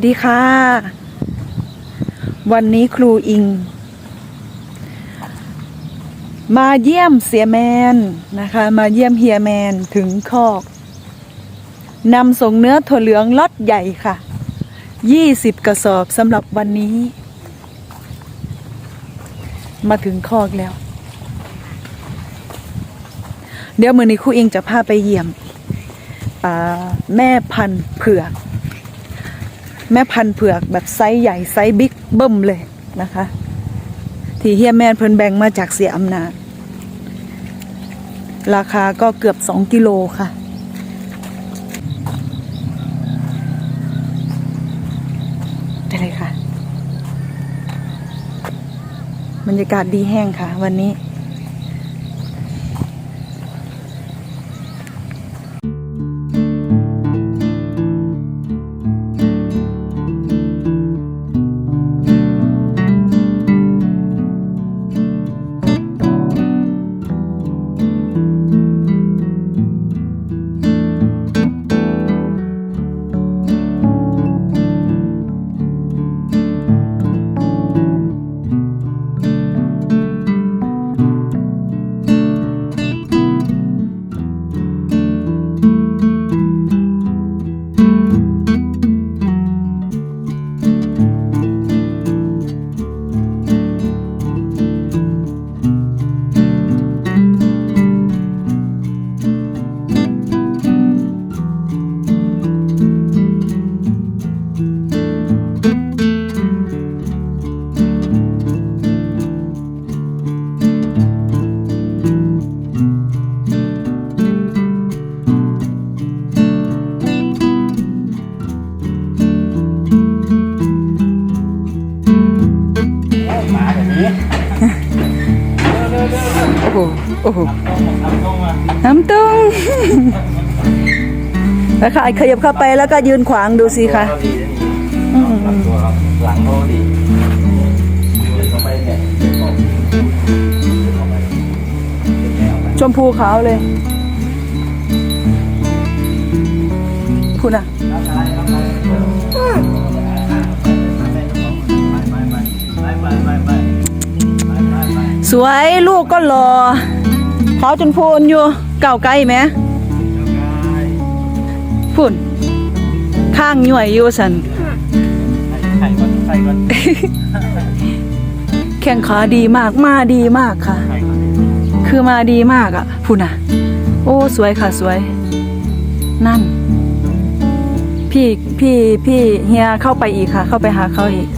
วัสดีค่ะ วันนี้ครูอิง มาเยี่ยมเสียแมนนะคะ มาเยี่ยมเฮียแมนถึงคอกนำส่งเนื้อถั่วเหลืองล็อตใหญ่ค่ะ 20 กระสอบสำหรับวันนี้ มาถึงคอกแล้ว เดี๋ยวมือนี้ครูอิงจะพาไปเยี่ยมแม่พันธุ์เผือก แม่พันธุ์เผือกแบบไซส์ใหญ่ไซส์บิ๊กเบิ้มเลยนะคะ ที่เฮียแมนเพิ่นแบ่งมาจากเสียอำนาจ ราคาก็เกือบสองกิโลค่ะได้เลยค่ะ บรรยากาศดีแห้งค่ะ วันนี้ น้ำตุ้งแล้วค่ะขยับเข้าไปแล้วก็ยืนขวางดูสิค่ะหชมพูขาวเลยคุณอะสวยลูกก็รอ ขาวจนพูนอยู่เก่าไกลไหมพุ่นข้างหน่วยอยู่สันไข่ก่อนไข่ก่อนแข้งขาดีมากมาดีมากค่ะไข่ก่อนคือมาดีมากอะ่ะพูน่ะ โอ้สวยค่ะสวย นั่น พี่พี่พี่เฮียเข้าไปอีกค่ะ เข้าไปหาเขาอีก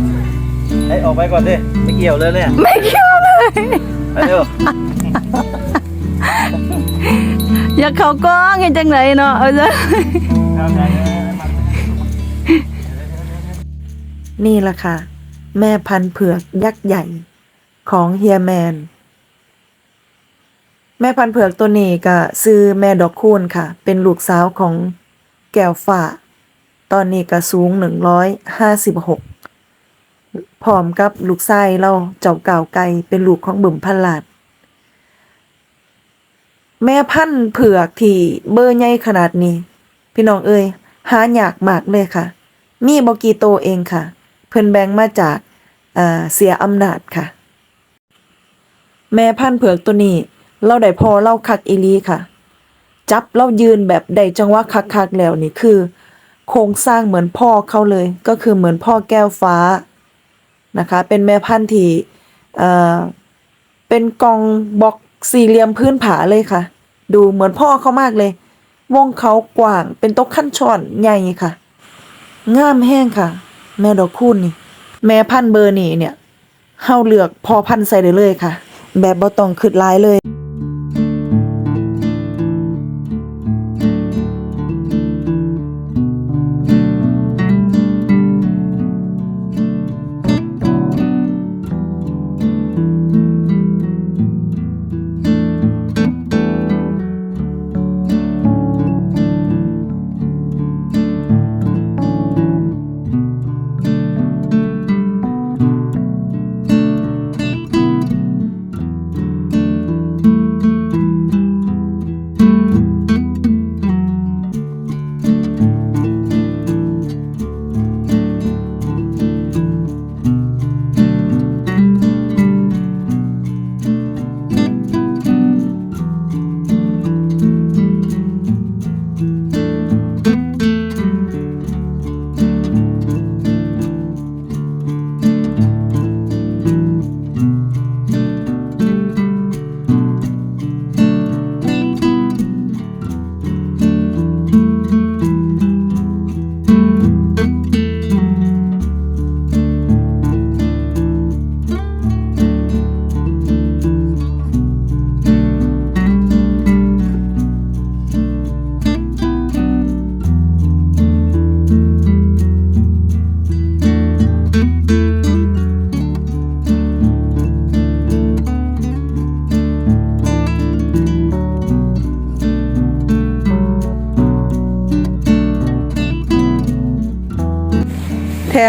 ไอ้ออกไปก่อนดิไม่เกี่ยวเลยเนี่ยไม่เกี่ยวเลยไปเร็ว อยากเขากล้องเห็นจังไหนเนาะเอาซะเข้าใจเลยมันนี่แหละค่ะ แม่พันธุ์เผือกยักษ์ใหญ่ของเฮียแมน แม่พันธุ์เผือกตัวนี้ก็ซื้อแม่ดอกคูณค่ะ เป็นลูกสาวของแก้วฝ่า ตอนนี้ก็สูงหนึ่งร้อยห้าสิบหกพร้อมกับลูกไส้เราเจ้าเก่าไก่เป็นลูกของบึมพันลาด แม่พันธุ์เผือกที่เบอร์ใหญ่ขนาดนี้ พี่น้องเอ้ยหาอยากมากเลยค่ะ มีบกีโตเองค่ะ เพิ่นแบงมาจากเอ่อเสียอำนาจค่ะ แม่พันธุ์เผือกตัวนี้ เราได้พอเล่าคักอีลีค่ะ จับเรายืนแบบได้จังหวะคักๆแล้วนี่คือ โครงสร้างเหมือนพ่อเขาเลย ก็คือเหมือนพ่อแก้วฟ้านะคะ เป็นแม่พันธุ์ที่เอ่อเป็นกองบล็อก สี่เหลี่ยมพื้นผาเลยค่ะ ดูเหมือนพ่อเขามากเลย วงเขากว้างเป็นโต๊ะขั้นช่อนใหญ่ค่ะ งามแห้งค่ะ แม่ดอกคูณนี่ แม่พันเบอร์นี่เนี่ยเฮาเลือกพอพันใส่ได้เลยค่ะ แบบบ่ต้องคิดหลายเลย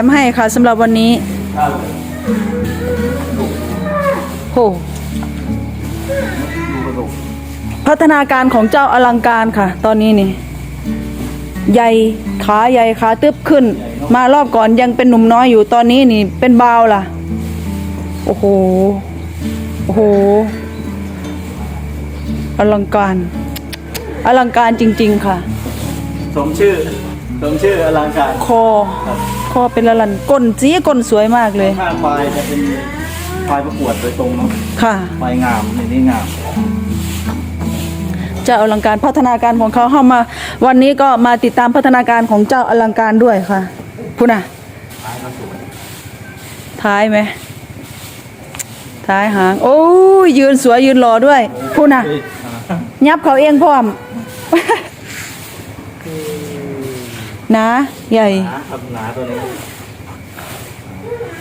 มให้ค่ะสำหรับวันนี้ข้โหพัฒนาการของเจ้าอลังการค่ะ ตอนนี้นี่ ใหญ่ขาใหญ่ขาตึบขึ้น มารอบก่อนยังเป็นหนุ่มน้อยอยู่ตอนนี้นี่ เป็นบาวล่ะ โอ้โห โอ้โห อลังการ อลังการจริง ๆ ค่ะ สมชื่อ สมชื่ออลังการคอ คอเป็นละลันก้นสีก้นสวยมากเลย ข้างควายจะเป็นควายประกวดโดยตรงเนาะค่ะ ควายงามในนี้งาม เจ้าอลังการพัฒนาการของเขาเข้ามา วันนี้ก็มาติดตามพัฒนาการของเจ้าอลังการด้วยค่ะพูดนะท้ายไหมท้ายหาง โอ้ยยืนสวยยืนหล่อด้วยพูดนะยับเขาเองพร้อม นะใหญ่หนาครับหนาตัวนี้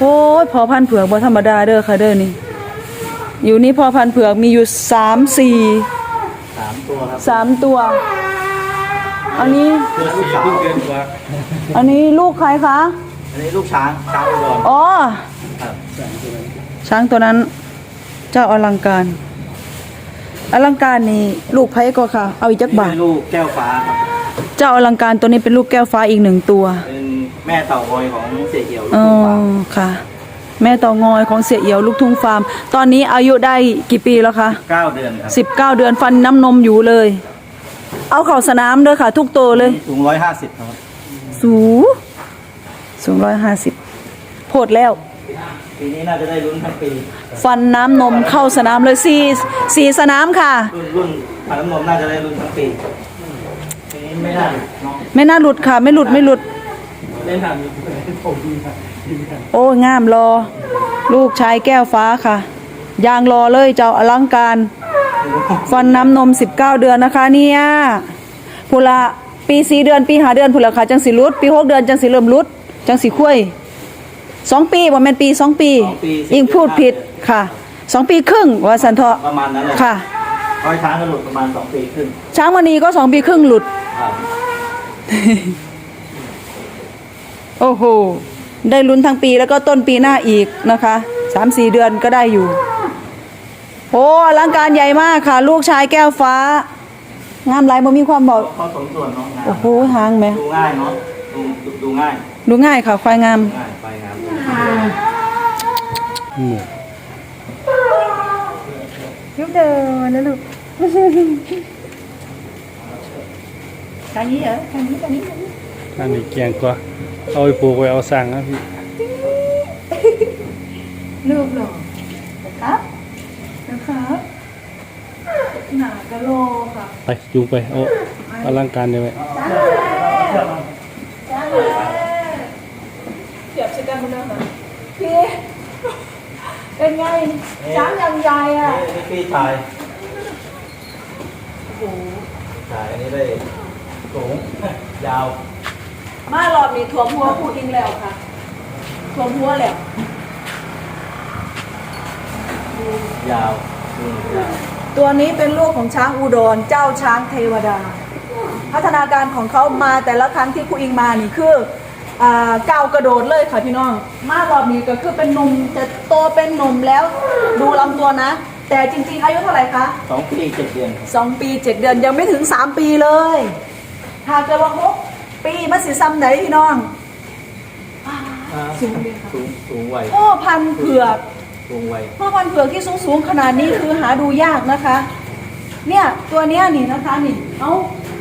โอ้ยพอพันธุ์เผือกบ่ธรรมดาเด้อค่ะเด้อนี่ อยู่นี่พอพันธุ์เผือกมีอยู่สามสี่สามตัวครับสามตัว อันนี้ตัวสีเพิ่งเกินกว่าอันนี้ลูกใครคะ อันนี้ลูกช้างช้างอุดรอ๋อ ครับช้างตัวนั้น เจ้าอลังการ อลังการนี่ลูกไผ่ก็ค่ะ เอาอีกจักบาทนี่เป็นลูกแก้วฟ้าครับ เจ้าอลังการตัวนี้เป็นลูกแก้วฟ้าอีกหนึ่งตัวเป็นแม่เต่างอยของเสียเหี่ยวลูกอ๋อทุ่งฟาร์มค่ะ แม่เต่องอยของเสียเอี่ยวลูกทุ่งฟาร์ม ตอนนี้อายุได้กี่ปีแล้วคะ เก้าเดือนครับสิบเก้าเดือนฟันน้ำนมอยู่เลย เอาเข่าสนามเด้อค่ะ ทุกตัวเลย สูงร้อยห้าสิบครับสูงสูงร้อยห้าสิบโพดแล้ว ปีนี้น่าจะได้ลุ้นทั้งปี ฟันน้ำนมเข้าสนามเลยสี่สี่สนามค่ะ รุ่นรุ่นผ่านน้ำนมน่าจะได้ลุ้นทั้งปี ปีนี้ไม่ได้เนาะไม่น่าหลุดค่ะ ไม่หลุดไม่หลุดเล่นทางนี้ผมดีครับโอ้งามรอ ลูกชายแก้วฟ้าค่ะ ยางรอเลยเจ้าอลังการ ฟันน้ำนม 19 เดือนนะคะเนี่ยพุละปีสีเดือนปีหาเดือนพุละค่ะจังสิรุดปีหกเดือนจังสิเริ่มรุด จังสิคุยสองปีว่าแม่นปีสองปีอิงพูดผิดค่ะสองปีครึ่งว่าสันเถาะประมาณนั้นเลยค่ะ ร้อยช้างก็หลุดประมาณสองปีขึ้นช้างมณีก็สองปีครึ่งหลุดครับ โอ้โห ได้ลุ้นทั้งปีแล้วก็ต้นปีหน้าอีกนะคะสามสี่เดือนก็ได้อยู่ โอ้อลังการใหญ่มากค่ะ ลูกชายแก้วฟ้า งามหลายบ่มีความบอกเขาสมส่วนเนาะงามโอ้โหหางไหมดูง่ายเนาะดูดูดูง่ายดูง่ายค่ะควายงามง่ายไปงามยุบเดินนะลูก ทางนี้เหรอทางนี้ทางนี้อันนี้เกียงกว่าเอาไปปลูกไว้เอาสั่งนะพี่ลูกหรอครับนะครับหนากะโลค่ะไปจูงไปเอาอลังการได้ไหมเสียบสกันหมดเลยค่ะพี่เป็นไงช้างยังใหญ่อะนี่พี่ชายชายอันนี้ได้ สูง ยาว มารอบนี้ถ่วมหัวพูดอิงแล้วค่ะถ่วมหัวแล้วยาวอืมยาว ตัวนี้เป็นลูกของช้างอุดรเจ้าช้างเทวดา พัฒนาการของเขามาแต่ละครั้งที่ครูอิงมานี่คืออ่าก้าวกระโดดเลยค่ะพี่น้อง มารอบนี้ก็คือเป็นหนุ่มจะโตเป็นหนุ่มแล้ว ดูลำตัวนะ แต่จริงๆอายุเท่าไหร่คะ สองปีเจ็ดเดือนครับสองปีเจ็ดเดือนยังไม่ถึงสามปีเลย ถ้าเกิดว่าหกปีมันสิซ้ำไหนพี่น้องสูงเลยค่ะสูงสูงไวพ่อพันธุ์เผือก สูงไวพ่อพันธุ์เผือกที่สูงสูงๆขนาดนี้คือหาดูยากนะคะ เนี่ยตัวเนี้ยนี่นะคะนี่ เอ้า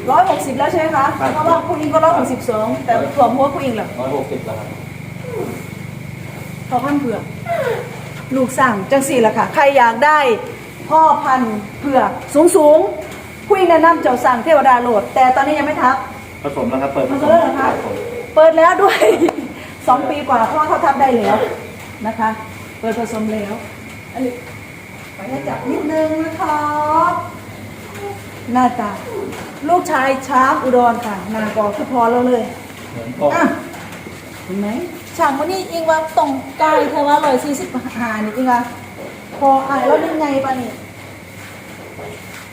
ร้อยหกสิบแล้วใช่ไหมคะเพราะว่าผู้หญิงก็ร้อยหกสิบสองแต่ถ่วมหัวผู้หญิงเหรอร้อยหกสิบแล้วครับพ่อพันธุ์เผือก ลูกสั่งจังสี่ละค่ะ ใครอยากได้ พ่อพันธุ์เผือกสูงสูง ๆผู้หญิงแนะนำเจ้าสั่งเทวดาโหลด แต่ตอนนี้ยังไม่ทับ ผสมแล้วครับ เปิดผมันสก็มเลิกเหรอคะรับผมเปิดแล้วด้วย สองปีกว่าเพราะว่าเขาทับได้แล้วนะคะ เปิดผสมแล้วอันนี้ขออนุญาตจับนิดนึงนะครับหน้าตา ลูกชายช้างอุดรค่ะนากอคือพอแล้วเลย เหมือนกบอะเห็นไหมช่างวันนี้อิงว่าตรงกายเธอว่าร้อยสี่สิบห้านี่อิงว่าพออ่านแล้วยังไงปะนี่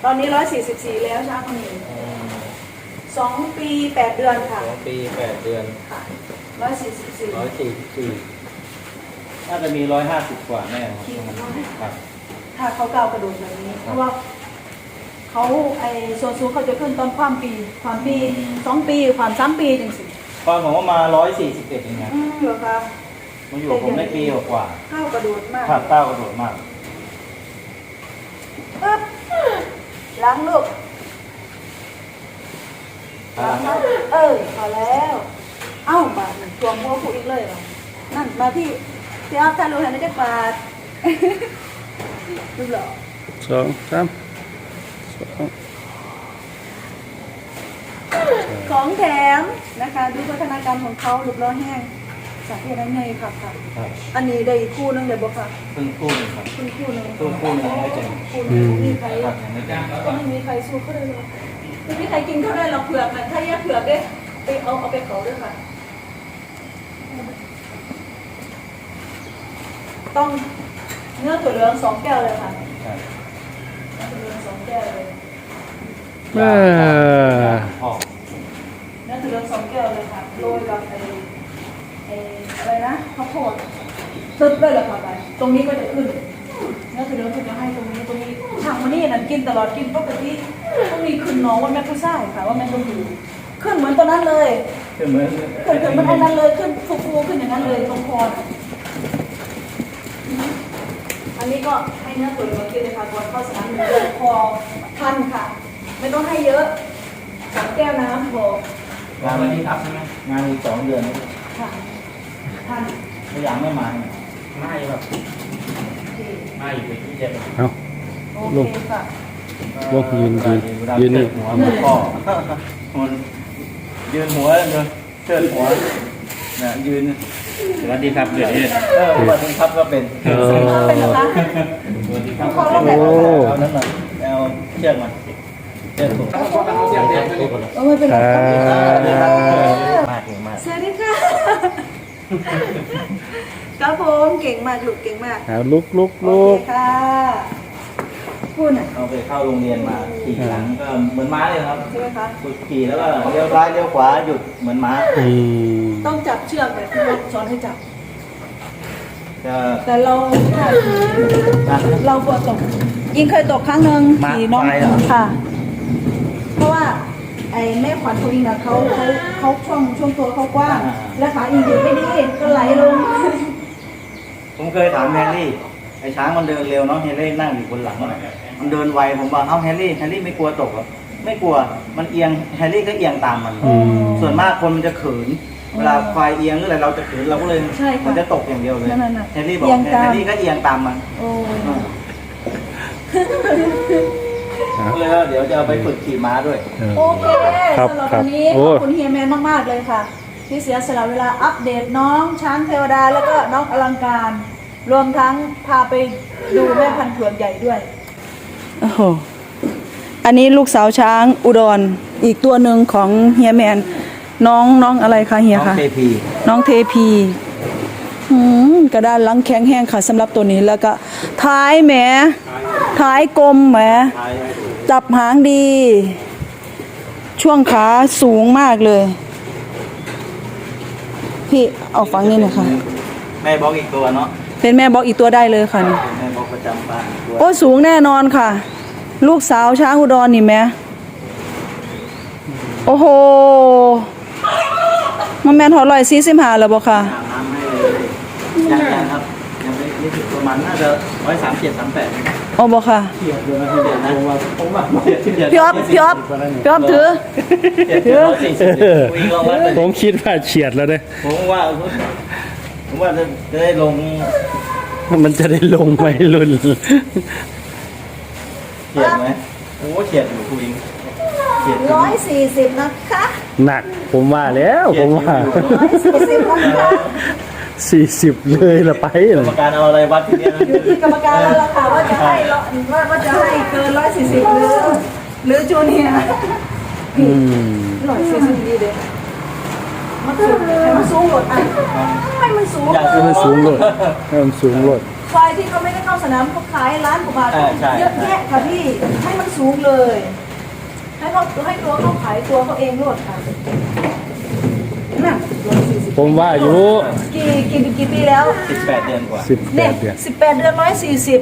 ตอนนี้ร้อยสี่สิบสี่แล้วช้างคนนี้อืมสองปีแปดเดือนค่ะสองปีแปดเดือนค่ะร้อยสี่สิบสี่ร้อยสี่สิบสี่น่าจะมีร้อยห้าสิบกว่าแน่ครับคิดว่าครับ ถ้าเขาก้าวกระโดดแบบนี้ เพราะว่าเขาไอโซซูเขาจะขึ้นตอนความปีความปีสองปีความสามปีจังสิตอนผมว่ามาร้อยสี่สิบเอ็ดเองนะอืมเหรอคะมาอยู่กับผมได้ปีกว่าก้าวกระโดดมากๆครับเต้ากระโดดมาก ปึ๊บ ล้างลูกทางนั้นเออพอแล้ว เอ้าบาทหนึ่งตัวมัวผูอีกเลยเหรอนั่นมาพี่เดี๋ยวถ้ารู้เห็นได้จักบาทดูเหรอสองสามสองของแถมนะคะ ดูพัฒนาการของเขาหลุดล้อแห้ง สาเหตุอะไรไงครับค่ะ ครับอันนี้ได้คู่หนึงเดี๋ยวบอกค่ะเพิ่งกู้หนึ่งครับ คุณคู่หนึงคู่คู่หนึ่งไม่เจ๋ง คู่หนึงไม่มีใครครับยังไม่เจ๋งก็ไม่มีใครสู้เขาได้หรอกไม่มีใครกินเขาได้หรอกเผือกนะถ้าแยกเผือกเด้ไปเอาเอาไปเขาด้วยค่ะ ต้องเนื้อถั่วเหลืองสองแก้วเลยค่ะครับเนื้อถั่วเหลืองสองแก้วเลย เออออกเนื้อถั่วเหลืองสองแก้วเลยค่ะโรยกับไอ้ ไอ้อะไรนะข้าวโพดตึ๊บเลยเหรอค่ะไปตรงนี้ก็จะขึ้นเนื้อถั่วเหลืองคุณจะให้ตรงนี้ตรงนี้ทางมันนี่นั่นกินตลอดกินปกติตรงนี้ขึ้นน้องว่าแม่ผู้ชายค่ะว่าแม่ต้องอยู่ขึ้นเหมือนตัวนั้นเลยคือเหมือนขึ้นขึ้นมันไอ้นั้นเลยขึ้นฟูๆขึ้นอย่างนั้นเลยตรงคอน่ะอันนี้ก็ให้เนื้อตุ๋นมากินเลยค่ะก่อนเข้าสนามหนึ่งเดือนคอทันค่ะ ไม่ต้องให้เยอะสามแก้วน้ำพองานวันนี้ครับใช่ไหมงานอีกสองเดือนค่ะ ทันพยายามไม่มาเนี่ยไม่แบบโอเคไม่อยู่ในที่เดียวเอาโอลงเคค่ะลงยืนยืนยืนนี่ หัวมันพ่อมันยืนหัวเลยเชิดหัวเนี่ยยืนสวัสดีครับเดือดเอ็ดเออวันนี้ครับก็เป็นเออ เป็นเหรอคะ สวัสดีครับเขาลงไหนโอ้ เอานั้นมาเอาเชือกมาเชือกถูกเออไม่เป็นไรอ่ามากเก่งมากสวัสดีค่ะ ครับผมเก่งมากลูกเก่งมากเอาลุกลุกโอลุเคกค่ะพูดหน่อยเอาไปเข้าโรงเรียนมาขี่หลังก็เหมือนม้าเลยครับใช่ไหมคะฝึกขี่แล้วก็เลี้ยวซ้ายเลี้ยวขวาหยุดเหมือนม้าอืมต้องจับเชือกแบบที่เราสอนให้จับจะแต่เรานะ เรากลัวตกยิงเคยตกครั้งหนึ่งมาขี่น้องไปเหรอ ค่ะเพราะว่า ไอ้แม่ขวัญเขาอิงอะเขาเขาเขาช่วงช่วงตัวเขากว้าง และขาอิงอยู่ไม่ดีก็ไหลลง ผมเคยถามแฮร์รี่ไอ้ช้างมันเดินเร็วเนาะแฮร์รี่นั่งอยู่บนหลังมันมันเดินไวผมว่าเอ้าแฮร์รี่แฮร์รี่ไม่กลัวตกเหรอไม่กลัวมันเอียงแฮร์รี่ก็เอียงตามมันอืมส่วนมากคนมันจะขืนเวลาควายเอียงหรืออะไรเราจะขืนเราก็เลยใช่ค่ะมันจะตกอย่างเดียวเลยนั่นน่ะแฮร์รี่บอกเอียงตาม แฮร์รี่ก็เอียงตามมัน โอ้ ยก็เลยว่าเดี๋ยวจะเอาไปฝึกขี่ม้าด้วยเออโอเคครับสำหรับครับวันนี้โอ้ขอบคุณเฮียแมนมากๆเลยค่ะ ที่เสียสละเวลาอัปเดตน้องช้างเทวดาแล้วก็น้องอลังการ รวมทั้งพาไปดูแม่พันธุ์เผือกใหญ่ด้วย โอ้โห อันนี้ลูกสาวช้างอุดรอีกตัวหนึ่งของเฮียแมน น้องน้องอะไรคะเฮียน้องคะ เทพี น้องเทพีหืมกระดานหลังแข็งแห้งค่ะสำหรับตัวนี้แล้วก็ท้ายแหมท้ายกลมแหม จับหางดี ช่วงขาสูงมากเลย พี่เอาฟังนี่หน่อยค่ะ แม่บอกอีกตัวเนาะเป็นแม่บอกอีกตัวได้เลยค่ะนี่เป็นแม่บอกประจำบ้านอีกตัวโอ้สูงแน่นอนค่ะ ลูกสาวช้างอุดรนี่แม่โอ้โหมันแม่นหอร้อยสี่สิบห้าแล้วบอกค่ะอาบน้ำให้เลยยังยังครับยังไม่ยี่สิบประมาณน่าจะร้อยสามเจ็ดสามแปด โอ้บอกค่ะเทียบเลยนะทีเดียวนะผมว่าผมว่าเทียบทีเดียวพี่อ๊อฟพี่อ๊อฟพี่อ๊อฟถือเทียบเทียบร้อยสี่สิบคุยลองวัดเลยผมคิดว่าเฉียดแล้วเด้ผมว่าผมว่าจะจะได้ลง มันจะได้ลงไหมรุ่นเฉียดไหมโอ้เฉียดอยู่คุยเฉียดอยู่ร้อยสี่สิบนะคะ หนักผมว่าแล้วผมว่าร้อยสี่สิบนะคะ สี่สิบเลยละไปกรเลรมยการเอาอะไรวัดที่เนี้ยนะอยู่ที่กรรมการแล้วล่ะค่ะว่าจะให้ร้อยว่าว่าจะให้เกินร้อยสี่สิบหรือหรือจูเนียร์อืมร้อยสี่สิบดีเด้มันสูงให้มันสูงหลดอะให้มันสูงอยากเลดูให้ยมันสูงโลดให้มันสูงโลดควายที่เขาไม่ได้เข้าสนามเขาขายร้านกว่าบาทอ่าใช่เยอะแยะค่ะพี่ให้มันสูงเลย ให้เขาให้ตัวเขาขายตัวเขาเองโลดค่ะ น่ะร้อยสี่สิบผมว่าอายุ กี่กี่กี่ปีแล้วสิบแปดเดือนกว่า เนี่ย18 เดือน สิบแปดเดือนร้อยสี่สิบ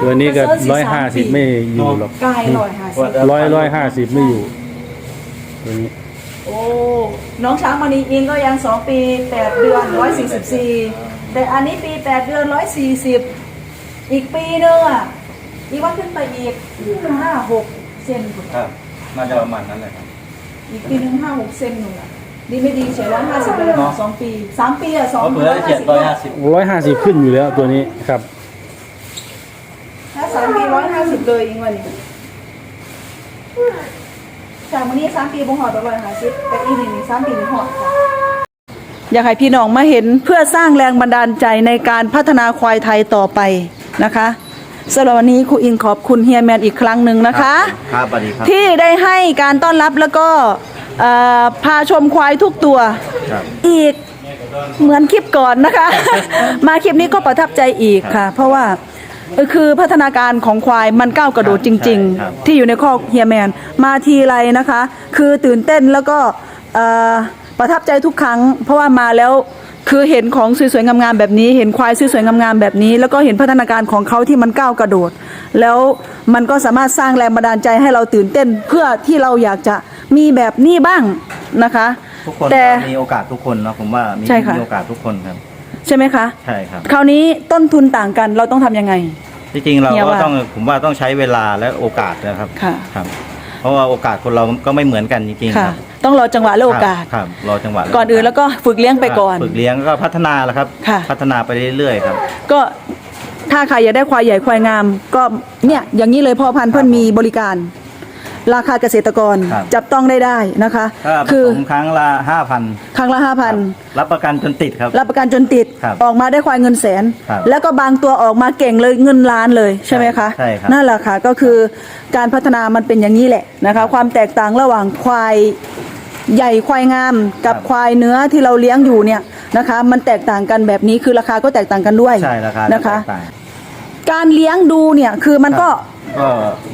ตัวนี้ก็เออสิบร้อยสาห้ามสิบปีไม่อยู่หรอกกายร้อยห้าสิบร้อยร้อยห้าสิบไม่อยู่ ตัวนี้โอ้น้องช้างมณีอินก็ยังสองปีแปดเดือนร้อยสี่สิบสี่แต่อันนี้ปีแปดเดือนร้อยสี่สิบอีกปีนึงอะอีกวันขึ้นไปอีกห้าหกเซนครับน่าจะประมาณนั้นเลยครับ อีกปีหนึ่งห้าหกเซนหนึ่งอะ ดีไม่ดีเฉยร้อยห้าสิบเลยเนาะ สองปีสามปีอะสองเพราะเผื่อเจ็ดร้อยห้าสิบร้อยห้าสิบขึ้นอยู่แล้วตัวนี้ครับ ถ้าสามปีร้อยห้าสิบเลยอีกวันนี้จากวันนี้สามปีบ่หอดไปร้อยห้าสิบแต่อีกหนึ่งสามปีนี่หอดค่ะอยากให้พี่น้องมาเห็นเพื่อสร้างแรงบันดาลใจในการพัฒนาควายไทยต่อไปนะคะสำหรับวันนี้ครูอิงขอบคุณเฮียแมนอีกครั้งหนึ่งนะคะ ครับสวัสดีครับ ที่ได้ให้การต้อนรับแล้วก็ เอ่อพาชมควายทุกตัว ครับอีกเหมือนคลิปก่อนนะคะ มาคลิปนี้ก็ประทับใจอีกค่ะ เพราะว่าเออคือพัฒนาการของควายมันก้าวกระโดดจริงครับ ๆ ที่อยู่ในข้อกเฮียแมน มาทีไรนะคะ คือตื่นเต้นแล้วก็เอ่อประทับใจทุกครั้ง เพราะว่ามาแล้วคือเห็นของสวยๆงามๆแบบนี้ เห็นควายสวยๆงามๆแบบนี้ แล้วก็เห็นพัฒนาการของเขาที่มันก้าวกระโดด แล้วมันก็สามารถสร้างแรงบันดาลใจให้เราตื่นเต้นเพื่อที่เราอยากจะ มีแบบนี้บ้างนะคะ ทุกคนแต่ มีโอกาสทุกคนเนาะผมว่ามีใช่ค่ะ มีโอกาสทุกคนครับ ใช่ไหมคะ ใช่ครับ คราวนี้ต้นทุนต่างกันเราต้องทำยังไง จริงๆเราเฮียก็ว่าต้องผมว่าต้องใช้เวลาและโอกาสนะครับค่ะ ครับ เพราะว่าโอกาสคนเราก็ไม่เหมือนกันจริงๆคค่ะรับต้องรอจังหวะและโอกาสครับรอจังหวะก่อนอื่นแล้วก็ฝึกเลี้ยงไปก่อน ฝึกเลี้ยงก็พัฒนาแล้วครับ ค่ะ พัฒนาไปเรื่อยๆครับ ก็ถ้าใครอยากได้ควายใหญ่ควายงาม ก็เนี่ยอย่างนี้เลยพ่อพันธุ์เพื่อนมีบริการ ราคาเกษตรกรครับ จับต้องได้ได้นะคะ ถ้าผคือสมครั้งละห้าพันครั้งละห้าพัน รับประกันจนติดครับ รับประกันจนติดครับออกมาได้ควายเงินแสน ครับแล้วก็บางตัวออกมาเก่งเลยเงินล้านเลยใช่ไหมคะใช่ครับนั่นแหละค่ะก็คือการพัฒนามันเป็นอย่างนี้แหละนะคะ ความแตกต่างระหว่างควายใหญ่ควายงาม กับควายเนื้อที่เราเลี้ยงอยู่เนี่ยนะคะ มันแตกต่างกันแบบนี้คือราคาก็แตกต่างกันด้วยใช่ราคานะคะ แตกต่าง การเลี้ยงดูเนี่ยคือมันก็ ก็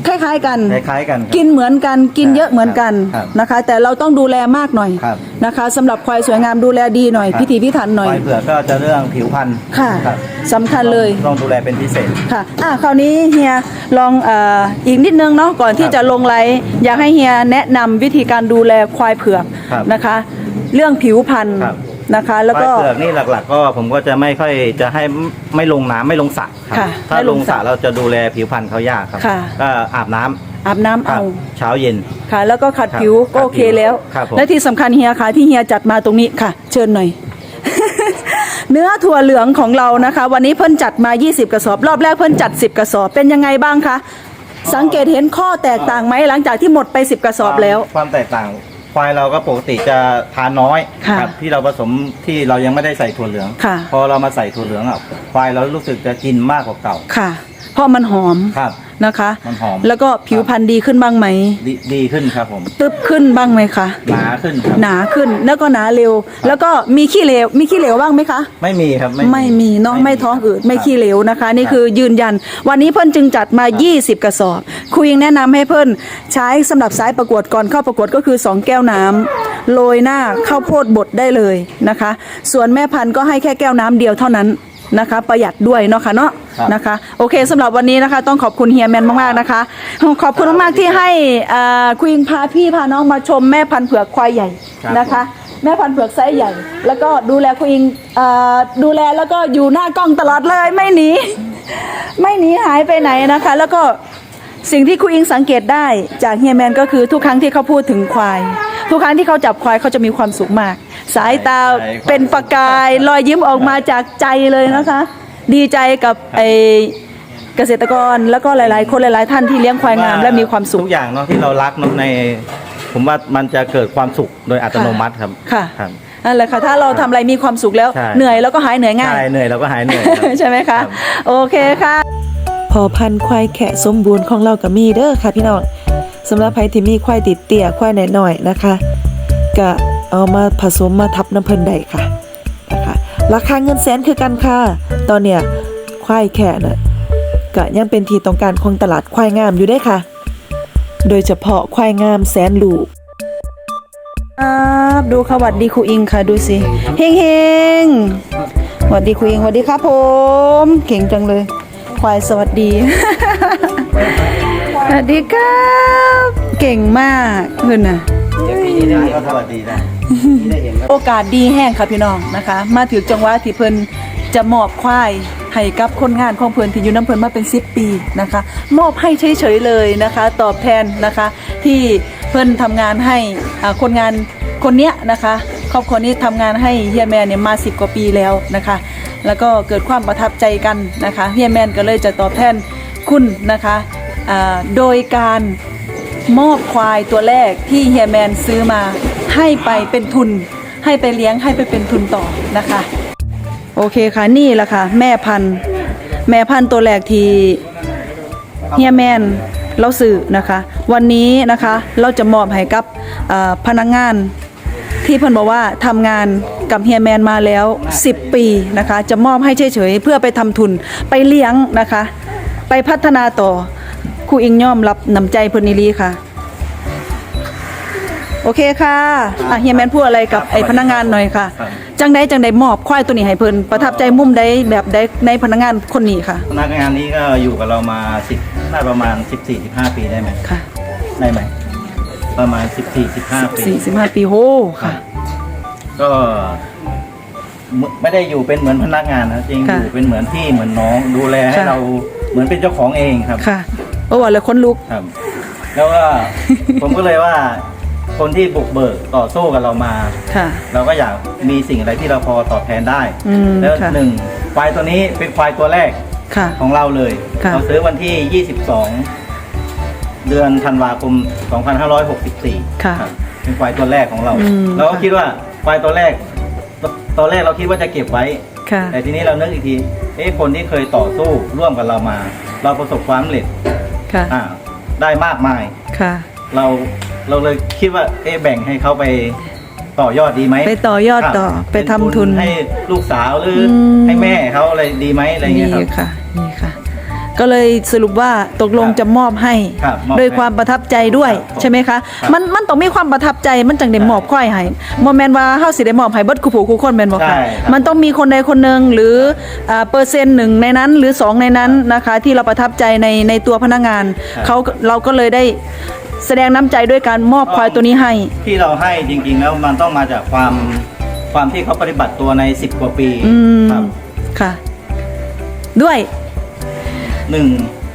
คล้ายๆกันคล้ายๆกันครับ กินเหมือนกันกินเยอะเหมือนกันครับนะคะ แต่เราต้องดูแลมากหน่อยครับ นะคะสำหรับควายสวยงามดูแลดีหน่อยครับพิถีพิถันหน่อย ควายเผือกก็จะเรื่องผิวพรรณค่ะรับสำคัญเลย ต้องดูแลเป็นพิเศษ ค่ะอะคราวนี้เฮียลองเอ่ออีกนิดนึงเนาะก่อนที่ครับจะลงไลฟ์อยากให้เฮียแนะนำวิธีการดูแลควายเผือกครับนะคะ เรื่องผิวพรรณครับ นะคะ แล้วควาก็ยเผือกนี่หลัก ๆ ก็ผมก็จะไม่ค่อยจะให้ไม่ลงน้ำไม่ลงสระครับค่ะถ้าไม่ลลงงสสระระเราจะดูแลผิวพรรณเขายากครับค่ะ ก็อาบน้ำอาบน้ำครัเอา บเช้าเย็น ค่ะ แล้วก็ขัดครับผิวก็ขัดโอเคผิวแล้ว ครับผม และที่สำคัญเฮียค่ะที่เฮียจัดมาตรงนี้ค่ะ เชิญหน่อย เนื้อถั่วเหลืองของเรานะคะ วันนี้เพิ่นจัดมา 20 กระสอบ รอบแรกเพิ่นจัด 10 กระสอบ เป็นยังไงบ้างคะ สังเกตเห็นข้อแตกต่างไหมหลังจากที่หมดไป 10 กระสอบแล้ว ความความแตกต่าง ควายเราก็ปกติจะทานน้อยค่ะครับที่เราผสมที่เรายังไม่ได้ใส่ถั่วเหลือง ค่ะ พอเรามาใส่ถั่วเหลืองอะควายเรารู้สึกจะกินมากกว่าเก่าค่ะเพราะมันหอม ครับ นะคะ มันหอม แล้วก็ผิวพรรณดีขึ้นบ้างไหม ดีดีขึ้นครับผม ตึบขึ้นบ้างไหมคะ หนาขึ้นครับ หนาขึ้นแล้วก็หนาเร็ว แล้วก็มีขี้เหลว มีขี้เหลวบ้างไหมคะ ไม่มีครับ ไม่มีเนาะไม่ท้องอืดไม่ครับขี้เหลวนะคะ นี่ครับคือยืนยัน วันนี้เพิ่นจึงจัดมา 20 กระสอบครูยิงแนะนำให้เพิ่นใช้สำหรับสายประกวดก่อนเข้าประกวดก็คือ 2 แก้วน้ำโรยหน้าข้าวโพดบดได้เลยนะคะ ส่วนแม่พันธุ์ก็ให้แค่แก้วน้ำเดียวเท่านั้น นะคะ ประหยัดด้วยเนาะค่ะเนาะครับนะคะ โอเคสำหรับวันนี้นะคะ ต้องขอบคุณเฮียแมนมากๆนะคะ ขอบคุณมากๆที่ให้อ่าครูยิงพาพี่พาน้องมาชมแม่พันธุ์เผือกควายใหญ่ครับ นะคะ แม่พันธุ์เผือกไซส์ใหญ่ แล้วก็ดูแลคุณอิงเอ่อดูแลแล้วก็อยู่หน้ากล้องตลอดเลยไม่หนี ไม่หนีหายไปไหนนะคะ แล้วก็สิ่งที่คุณอิงสังเกตได้จากเฮียแมนก็คือทุกครั้งที่เขาพูดถึงควาย ทุกครั้งที่เขาจับควายเขาจะมีความสุขมาก สายตาใช่เป็นประกายรอยยิ้มออกมาจากใจเลยนะคะ ดีใจกับไอเกษตรกรแล้วก็หลาย ๆ คนหลาย ๆ ท่านที่เลี้ยงควายงามและมีความสุข ทุกอย่างเนาะที่เรารักเนาะใน ผมว่ามันจะเกิดความสุขโดยอัตโนมัติครับค่ะครับ นั่นแหละค่ะถ้าเราทำอะไรมีความสุขแล้ว ใช่ เหนื่อยแล้วก็หายเหนื่อยง่าย ใช่เหนื่อยเราก็หายเหนื่อยครับ ใช่ไหมครัคะบโอเคค่ะ พอพันธุ์ควายแขะสมบูรณ์ของเราก็มีเด้อค่ะพี่น้อง สำหรับใครที่มีควายติดเตี่ยควายหน่อยๆนะคะก็เอามาผสมมาทับน้ำเพิ่นได้ค่ะนะคะราคาเงินแสนคือกันค่ะ ตอนเนี้ยควายแขะน่ะก็ยังเป็นที่ต้องการของตลาดควายงามอยู่เด้ค่ะ โดยเฉพาะควายงามแสนลูกครับดูค่ะวัดดีครูอิงค่ะดูสิเฮงเฮงหวัดดีครูอิงหวัดดีครับผม เก่งจังเลย ควายสวัสดี สวัสดีครับ เก่งมากเพื่อนน่ะก็สวัสดีนะที่ได้เห็นครับโอกาสดีแห้งค่ะพี่น้องนะคะ มาถึงจังหวะที่เพิ่นจะมอบควายให้กับคนงานของเพิ่นที่อยู่น้ำเพิ่นมาเป็น 10 ปีนะคะ มอบให้เฉยๆเลยนะคะ ตอบแทนนะคะ ที่เพิ่นทำงานให้อ่าคนงานคนเนี้ยนะคะครอบครัวนี้ทำงานให้เฮียแมนเนี่ยมา 10 กว่าปีแล้วนะคะ แล้วก็เกิดความประทับใจกันนะคะเฮียแมนก็เลยจะตอบแทนคุณนะคะอ่า โดยการมอบควายตัวแรกที่เฮียแมนซื้อมาให้ไปเป็นทุน ให้ไปเลี้ยงให้ไปเป็นทุนต่อนะคะ โอเคค่ะนี่แหละค่ะ แม่พันธุ์แม่พันธุ์ตัวแรกที่เฮียแมนเราซื้อนะคะ วันนี้นะคะเราจะมอบให้กับพนักงานที่เพิ่นบอกว่าทำงานกับเฮียแมนมาแล้ว 10 ปีนะคะ จะมอบให้เฉยๆเพื่อไปทำทุนไปเลี้ยงนะคะ ไปพัฒนาต่อ ครูอิงย่อมรับน้ำใจเพิ่นนิลีค่ะ โอเคค่ะอะเฮียแมนพูดอะไรกับไอ้พนักงานหน่อยค่ะ ครับ จังใดจังใดมอบควายตัวนี้ให้เพิ่นประทับใจมุมใดแบบใดในพนักงานคนนี้ค่ะพนักงานนี้ก็อยู่กับเรามาสิบน่าประมาณ 14-15 ปีได้ไหมค่ะได้ไหมประมาณ 14-15 ปี 45ปีโหค่ะ ก็ไม่ได้อยู่เป็นเหมือนพนักงานนะจริงค่ะอยู่เป็นเหมือนพี่เหมือนน้องดูแลให้ค่ะ เราเหมือนเป็นเจ้าของเองครับ ค่ะ โอ้ว่าเลยคนลุก ครับ แล้วก็ผมก็เลยว่า คนที่บุกเบิกต่อสู้กับเรามา ค่ะ เราก็อยากมีสิ่งอะไรที่เราพอตอบแทนได้ อืมแล้วค่ะ หนึ่งควายตัวนี้เป็นควายตัวแรกค่ะ ของเราเลย ค่ะ เราซื้อวันที่ 22 เดือนธันวาคม 2564ค่ะรับเป็นควายตัวแรกของเรา อืม เราก็คิดว่าควายตัวแรกตตอนแรกเราคิดว่าจะเก็บไว้ ค่ะ แต่ทีนี้เรานึกอีกที เอ๊ะคนที่เคยต่อสู้ร่วมกับเรามา เราประสบความสำเร็จ ค่ะ อ่าได้มากมาย ค่ะ เราเราเลยคิดว่าเอ๊ะแบ่งให้เขาไปต่อยอดดีไหมไปต่อยอดครับต่อไปเป็นทำทุน ให้ลูกสาวหรืออม ให้แม่เขาอะไรดีไหมอะไรเงี้ยครับนี่ค่ะนี่ค่ะ ก็เลยสรุปว่าตกลงครับจะมอบให้ ครับมอบโดยให้ความประทับใจด้วยครับใช่ไหมคะ ครับมันมันต้องมีความประทับใจมันจังได้ครับมอบควายให้บ่แม่นว่าเฮาสิได้มอบให้เบิดคู่ผู้คู่คนแม่นบ่คะใช่ครับ มันต้องมีคนใดคนหนึ่งหรืออ่าเปอร์เซ็นต์หนึ่งในนั้นหรือสองในนั้นนะคะ ที่เราประทับใจในในตัวพนักงานครับเขาเราก็เลยได้แสดงน้ำใจด้วยการมอบควายตัวนี้ให้ ที่เราให้จริงๆแล้วมันต้องมาจากความความที่เขาปฏิบัติตัวใน 10 กว่าปีอืม ครับ ค่ะ ด้วย หนึ่ง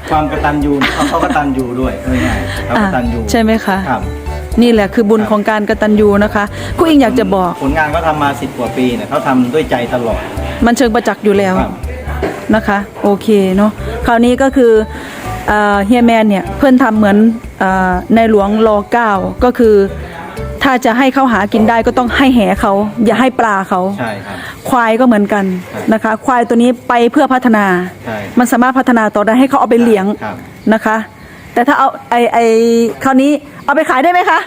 ความกตัญญูเขาเขากตัญญูด้วยง่ายๆเขากตัญญูอะใช่ไหมคะ ครับ นี่แหละคือบุญครับของการกตัญญูนะคะครูอิงอยากจะบอก ผลงานเขาทำมา10กว่าปีเนี่ยเขาทำด้วยใจตลอดมันเชิงประจักษ์อยู่แล้ว ครับ นะคะ โอเคเนาะคราวนี้ก็คือเอ่อเฮียแมนเนี่ย เพื่อนทำเหมือนเออในหลวงรอเก้าก็คือ ถ้าจะให้เขาหากินได้ก็ต้องให้แหเขา อย่าให้ปลาเขา ใช่ครับ ควายก็เหมือนกันครับนะคะ ควายตัวนี้ไปเพื่อพัฒนา ใช่มันสามารถพัฒนาต่อได้ให้เขาเอาไปเลี้ยงครับ นะคะ แต่ถ้าเอาไอไอคราวนี้เอาไปขายได้ไหมคะ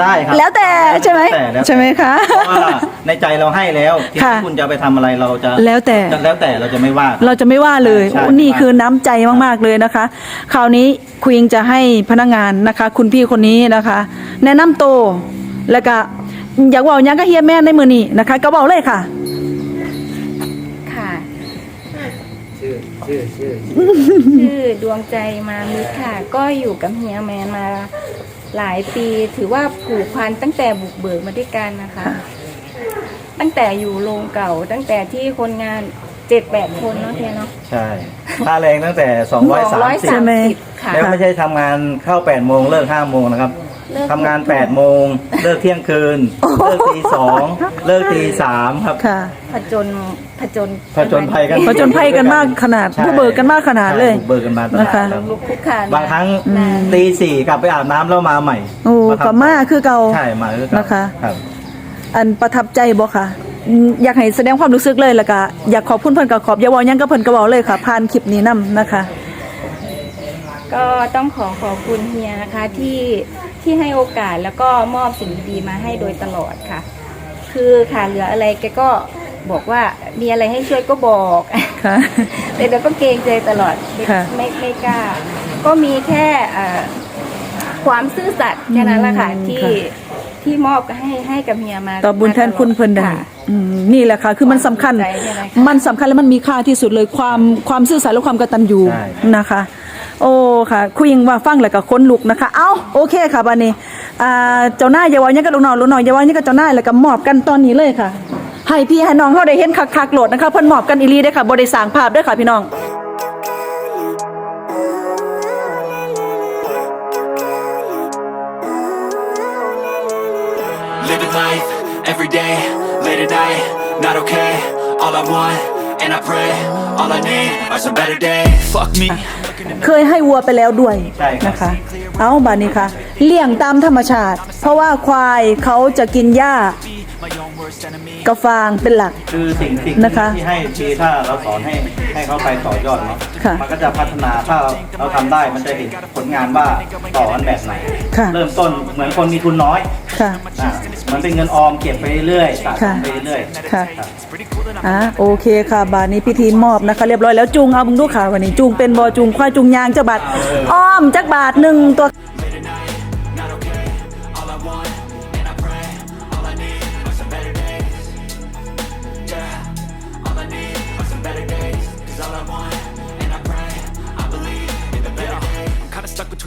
ได้ครับแล้วแต่ใช่ไหมแล้วแต่แล้วแต่ใช่ไหมคะเพราะว่าในใจเราให้แล้วที่ค่ะคุณจะเอาไปทำอะไรเราจะแล้วแต่แล้วแต่เราจะไม่ว่า เราจะไม่ว่าเลยใช่ โอ้นี่คือน้ำใจมาก ๆ เลยนะคะ คราวนี้คุยงจะให้พนักงานนะคะ คุณพี่คนนี้นะคะ แนะนำตัว แล้วก็อยากเว่าหยังก็เฮียแม่ในมือนี้นะคะ ก็บอกเลยค่ะ ค่ะชื่อชื่อชื่อชื่อดวงใจมามิตรค่ะ ก็อยู่กับเฮียแมนมาหลายปี ถือว่าผูกพันตั้งแต่บุกเบิกมาด้วยกันนะคะค่ะตั้งแต่อยู่โรงเก่า ตั้งแต่ที่คนงานเจ็ดแปดคนเนาะเฮียเนาะ ใช่ค่าแรงตั้งแต่ 230ใช่ไหม230ค่ะ แล้วไม่ใช่ทำงานเข้า8โมงเลิก5โมงนะครับ เลิก ทำงาน8โมงเลิกเที่ยงคืน เลิกตีสองเลิกตีสามครับ ค่ะ ผจญผจญผจญภัยกันผจญภัยกันมากขนาดใช่ผู้เบิกกันมากขนาดเลยใช่บุกเบิกกันมาตลอดนะคะครับลุกคุกคานบางครั้งนานตีสี่กลับไปอาบน้ำแล้วมาใหม่โอ้ทำก็มาคือเก่า ใช่มาคือเก่านะคะครับอันประทับใจบ่ค่ะอืมอยากให้แสดงความรู้สึกเลยแล้วก็อยากขอบคุณเพิ่นก็ขอบอย่าเว้าหยังก็เพิ่นก็เว้าเลยค่ะผ่านคลิปนี้นํนะคะ ก็ต้องขอขอบคุณเฮียนะคะที่ ที่ให้โอกาสแล้วก็มอบสิ่งดีๆมาให้โดยตลอดค่ะ คือขาดเหลืออะไรแกก็บอกว่ามีอะไรให้ช่วยก็บอกค่ะแต่เราก็เกรงใจตลอดไม่ค่ะไม่ไม่กล้า ก็มีแค่เอ่อความซื่อสัตย์แค่นั้นแหละค่ะอืมที่ค่ะที่มอบให้ให้กับเฮียมาตอบบุญแทนคุณเพิ่นได้ค่ะอืมนี่แหละค่ะ คือมันสำคัญใจใช่ไหมคะมันสำคัญและมันมีค่าที่สุดเลยความความซื่อสัตย์และความกตัญญูใช่นะคะ โอ้ค่ะ คุยงว่าฟังแล้วก็คนลุกนะคะ เอ้าโอเคค่ะบัดนี้อ่าเจ้าหน้ายอย่าว่ายังกับลูกน้องลูกน้องอย่าว่ายังกับเจ้าหน้าแล้วก็มอบกันตอนนี้เลยค่ะให้พี่ให้น้องเฮาได้เห็นคักๆโหลดนะคะเพิ่นมอบกันอีลีเด้ค่ะบ่ได้สร้างภาพเด้ค่ะพี่น้อง Living life every day, late at night, not okay. All I want, and I pray, all I need are some better days. Fuck me. เคยให้วัวไปแล้วด้วยใช่ครับนะคะ เอาบานี้ค่ะ เลี้ยงตามธรรมชาติ เพราะว่าควายเขาจะกินหญ้า My own worst enemy. กระฟางเป็นหลัก คือสิ่งสิ่งนะคะที่ให้ทีถ้าเราสอนให้ให้เขาไปต่อยอดเนาะค่ะมันก็จะพัฒนาถ้าเราเราทำได้มันจะเห็นผลงานว่าต่อกันแบบไหนค่ะเริ่มต้นเหมือนคนมีทุนน้อยค่ะอ่าเห มันเป็นเงินออมเก็บไปเรื่อยๆสะสมไปเรื่อยๆค่ะครับ อะโอเคค่ะ บาทนี้พิธีมอบนะคะ เรียบร้อยแล้วจูงเอามึงดูค่ะวันนี้จูงเป็นบอจูงควายจูงยางจักบาทอ้อมจักบาทหนึ่งตัว